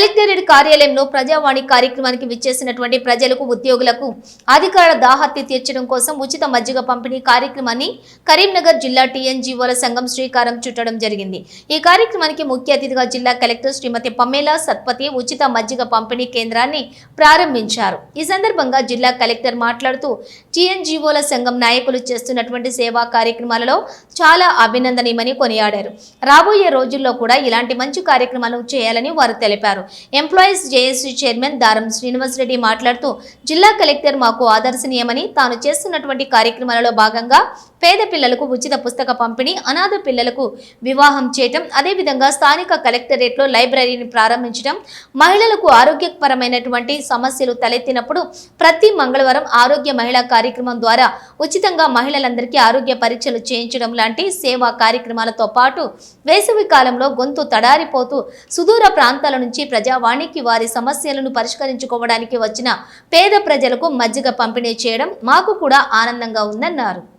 Collectorate కార్యాలయంలో ప్రజావాణి కార్యక్రమానికి విచ్చేసినటువంటి ప్రజలకు ఉద్యోగులకు అధికార దాహత్య తీర్చడం కోసం ఉచిత మజ్జిగ పంపిణీ కార్యక్రమాన్ని కరీంనగర్ జిల్లా టీఎన్జీఓల సంఘం శ్రీకారం చుట్టడం జరిగింది. ఈ కార్యక్రమానికి ముఖ్య అతిథిగా జిల్లా కలెక్టర్ శ్రీమతి పమ్మేలా సత్పతి ఉచిత మజ్జిగ పంపిణీ కేంద్రాన్ని ప్రారంభించారు. ఈ సందర్భంగా జిల్లా కలెక్టర్ మాట్లాడుతూ టీఎన్జీఓల సంఘం నాయకులు చేస్తున్నటువంటి సేవా కార్యక్రమాలలో చాలా అభినందనీయమని కొనియాడారు. రాబోయే రోజుల్లో కూడా ఇలాంటి మంచి కార్యక్రమాలు చేయాలని వారు తెలిపారు. ఎంప్లాయీస్ జేఏసీ చైర్మన్ దారం శ్రీనివాసరెడ్డి మాట్లాడుతూ జిల్లా కలెక్టర్ మాకు ఆదర్శనీయమని తాను చేస్తున్నటువంటి కార్యక్రమాలలో భాగంగా పేద పిల్లలకు ఉచిత పుస్తక పంపిణీ అనాథ పిల్లలకు వివాహం చేయటం అదేవిధంగా స్థానిక కలెక్టరేట్లో లైబ్రరీని ప్రారంభించడం మహిళలకు ఆరోగ్యపరమైనటువంటి సమస్యలు తలెత్తినప్పుడు ప్రతి మంగళవారం ఆరోగ్య మహిళా కార్యక్రమం ద్వారా ఉచితంగా మహిళలందరికీ ఆరోగ్య పరీక్షలు చేయించడం లాంటి సేవా కార్యక్రమాలతో పాటు వేసవి కాలంలో గొంతు తడారిపోతూ సుదూర ప్రాంతాల నుంచి ప్రజావాణికి వారి సమస్యలను పరిష్కరించుకోవడానికి వచ్చిన పేద ప్రజలకు మజ్జిగ పంపిణీ చేయడం మాకు కూడా ఆనందంగా ఉందన్నారు.